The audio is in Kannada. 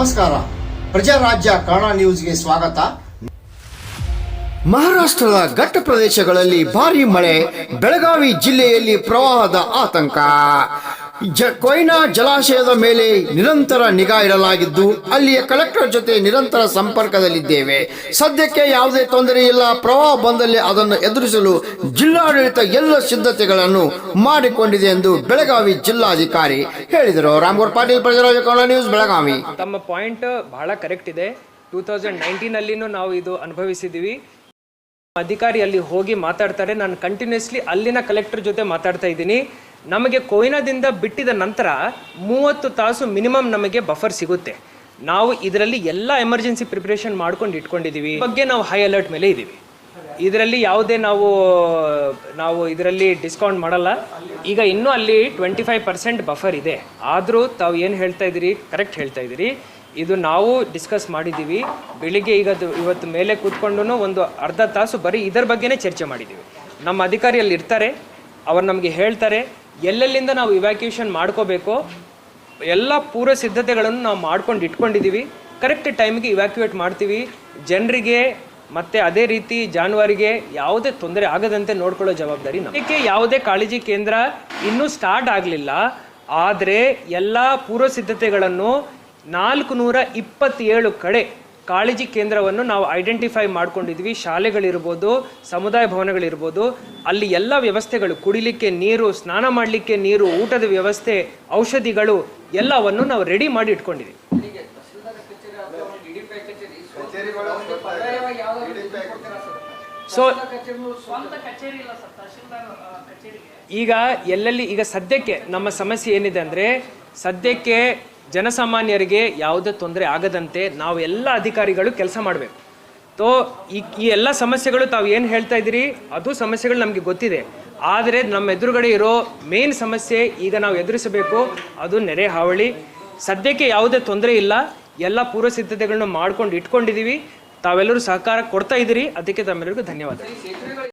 ನಮಸ್ಕಾರ. ಪ್ರಜಾರಾಜ್ಯ ಕನ್ನಡ ನ್ಯೂಸ್ಗೆ ಸ್ವಾಗತ. ಮಹಾರಾಷ್ಟ್ರದ ಘಟ್ಟ ಪ್ರದೇಶಗಳಲ್ಲಿ ಭಾರಿ ಮಳೆ. ಬೆಳಗಾವಿ ಜಿಲ್ಲೆಯಲ್ಲಿ ಪ್ರವಾಹದ ಆತಂಕ. ಜ ಕೊಯ್ನಾ ಜಲಾಶಯದ ಮೇಲೆ ನಿರಂತರ ನಿಗಾ ಇಡಲಾಗಿದ್ದು, ಅಲ್ಲಿಯ ಕಲೆಕ್ಟರ್ ಜೊತೆ ನಿರಂತರ ಸಂಪರ್ಕದಲ್ಲಿದ್ದೇವೆ. ಸದ್ಯಕ್ಕೆ ಯಾವುದೇ ತೊಂದರೆ ಇಲ್ಲ. ಪ್ರವಾಹ ಬಂದಲ್ಲಿ ಅದನ್ನು ಎದುರಿಸಲು ಜಿಲ್ಲಾಡಳಿತ ಎಲ್ಲ ಸಿದ್ಧತೆಗಳನ್ನು ಮಾಡಿಕೊಂಡಿದೆ ಎಂದು ಬೆಳಗಾವಿ ಜಿಲ್ಲಾಧಿಕಾರಿ ಹೇಳಿದರು. ರಾಮಗೌಡ ಪಾಟೀಲ್, ಪ್ರಜಾರಾಜ ಕನ್ನಡ ನ್ಯೂಸ್, ಬೆಳಗಾವಿ. ತಮ್ಮ ಪಾಯಿಂಟ್ ಬಹಳ ಕರೆಕ್ಟ್ ಇದೆ. ಟೂ ತೌಸಂಡ್ ನೈನ್ಟೀನಲ್ಲಿನೂ ನಾವು ಇದು ಅನುಭವಿಸಿದ್ದೀವಿ. ಅಧಿಕಾರಿ ಅಲ್ಲಿ ಹೋಗಿ ಮಾತಾಡ್ತಾರೆ. ನಾನು ಕಂಟಿನ್ಯೂಸ್ಲಿ ಅಲ್ಲಿನ ಕಲೆಕ್ಟರ್ ಜೊತೆ ಮಾತಾಡ್ತಾ ಇದ್ದೀನಿ. ನಮಗೆ ಕೊಯ್ನಾದಿಂದ ಬಿಟ್ಟಿದ ನಂತರ ಮೂವತ್ತು ತಾಸು ಮಿನಿಮಮ್ ನಮಗೆ ಬಫರ್ ಸಿಗುತ್ತೆ. ನಾವು ಇದರಲ್ಲಿ ಎಲ್ಲ ಎಮರ್ಜೆನ್ಸಿ ಪ್ರಿಪ್ರೇಷನ್ ಮಾಡ್ಕೊಂಡು ಇಟ್ಕೊಂಡಿದ್ದೀವಿ ಬಗ್ಗೆ ನಾವು ಹೈ ಅಲರ್ಟ್ ಮೇಲೆ ಇದ್ದೀವಿ. ಇದರಲ್ಲಿ ಯಾವುದೇ ನಾವು ನಾವು ಇದರಲ್ಲಿ ಡಿಸ್ಕೌಂಟ್ ಮಾಡಲ್ಲ. ಈಗ ಇನ್ನೂ ಅಲ್ಲಿ ಟ್ವೆಂಟಿ ಫೈವ್ ಪರ್ಸೆಂಟ್ ಬಫರ್ ಇದೆ. ಆದರೂ ತಾವು ಏನು ಹೇಳ್ತಾ ಇದ್ದೀರಿ? ಕರೆಕ್ಟ್ ಹೇಳ್ತಾ ಇದ್ದೀರಿ. ಇದು ನಾವು ಡಿಸ್ಕಸ್ ಮಾಡಿದ್ದೀವಿ ಬೆಳಿಗ್ಗೆ ಈಗ ಇವತ್ತು ಮೇಲೆ ಕೂತ್ಕೊಂಡು ಒಂದು ಅರ್ಧ ತಾಸು ಬರೀ ಇದರ ಬಗ್ಗೆನೇ ಚರ್ಚೆ ಮಾಡಿದ್ದೀವಿ ನಮ್ಮ ಅಧಿಕಾರಿ ಅಲ್ಲಿ ಇರ್ತಾರೆ, ಅವ್ರು ನಮಗೆ ಹೇಳ್ತಾರೆ, ಎಲ್ಲೆಲ್ಲಿಂದ ನಾವು ಇವ್ಯಾಕ್ಯೂಷನ್ ಮಾಡ್ಕೋಬೇಕು ಎಲ್ಲ ಪೂರ್ವ ಸಿದ್ಧತೆಗಳನ್ನು ನಾವು ಮಾಡ್ಕೊಂಡು ಇಟ್ಕೊಂಡಿದ್ದೀವಿ ಕರೆಕ್ಟ್ ಟೈಮ್ಗೆ ಇವ್ಯಾಕ್ಯುಯೇಟ್ ಮಾಡ್ತೀವಿ. ಜನರಿಗೆ ಮತ್ತು ಅದೇ ರೀತಿ ಜಾನುವಾರಿಗೆ ಯಾವುದೇ ತೊಂದರೆ ಆಗದಂತೆ ನೋಡ್ಕೊಳ್ಳೋ ಜವಾಬ್ದಾರಿ ನಮಗೆ ಯಾವುದೇ ಕಾಳಜಿ ಕೇಂದ್ರ ಇನ್ನೂ ಸ್ಟಾರ್ಟ್ ಆಗಲಿಲ್ಲ. ಆದರೆ ಎಲ್ಲ ಪೂರ್ವ ಸಿದ್ಧತೆಗಳನ್ನು ನಾಲ್ಕು ನೂರ ಇಪ್ಪತ್ತೇಳು ಕಡೆ ಕಾಳಜಿ ಕೇಂದ್ರವನ್ನು ನಾವು ಐಡೆಂಟಿಫೈ ಮಾಡ್ಕೊಂಡಿದ್ವಿ. ಶಾಲೆಗಳಿರ್ಬೋದು, ಸಮುದಾಯ ಭವನಗಳಿರ್ಬೋದು. ಅಲ್ಲಿ ಎಲ್ಲ ವ್ಯವಸ್ಥೆಗಳು, ಕುಡಿಲಿಕ್ಕೆ ನೀರು, ಸ್ನಾನ ಮಾಡಲಿಕ್ಕೆ ನೀರು, ಊಟದ ವ್ಯವಸ್ಥೆ, ಔಷಧಿಗಳು ಎಲ್ಲವನ್ನು ನಾವು ರೆಡಿ ಮಾಡಿ ಇಟ್ಕೊಂಡಿದ್ದೀವಿ ಸೊ ಈಗ ಎಲ್ಲೆಲ್ಲಿ, ಈಗ ಸದ್ಯಕ್ಕೆ ನಮ್ಮ ಸಮಸ್ಯೆ ಏನಿದೆ ಅಂದರೆ, ಸದ್ಯಕ್ಕೆ ಜನಸಾಮಾನ್ಯರಿಗೆ ಯಾವುದೇ ತೊಂದರೆ ಆಗದಂತೆ ನಾವು ಎಲ್ಲ ಅಧಿಕಾರಿಗಳು ಕೆಲಸ ಮಾಡಬೇಕು. ತೋ, ಈ ಈ ಎಲ್ಲ ಸಮಸ್ಯೆಗಳು ತಾವು ಏನು ಹೇಳ್ತಾ ಇದ್ದೀರಿ? ಅದು ಸಮಸ್ಯೆಗಳು ನಮಗೆ ಗೊತ್ತಿದೆ. ಆದರೆ ನಮ್ಮ ಎದುರುಗಡೆ ಇರೋ ಮೇನ್ ಸಮಸ್ಯೆ ಈಗ ನಾವು ಎದುರಿಸಬೇಕು. ಅದು ನೆರೆ ಹಾವಳಿ. ಸದ್ಯಕ್ಕೆ ಯಾವುದೇ ತೊಂದರೆ ಇಲ್ಲ. ಎಲ್ಲ ಪೂರ್ವ ಸಿದ್ಧತೆಗಳನ್ನ ಮಾಡ್ಕೊಂಡು ಇಟ್ಕೊಂಡಿದ್ದೀವಿ. ತಾವೆಲ್ಲರೂ ಸಹಕಾರ ಕೊಡ್ತಾ ಇದ್ದೀರಿ. ಅದಕ್ಕೆ ತಮ್ಮೆಲ್ಲರಿಗೂ ಧನ್ಯವಾದ.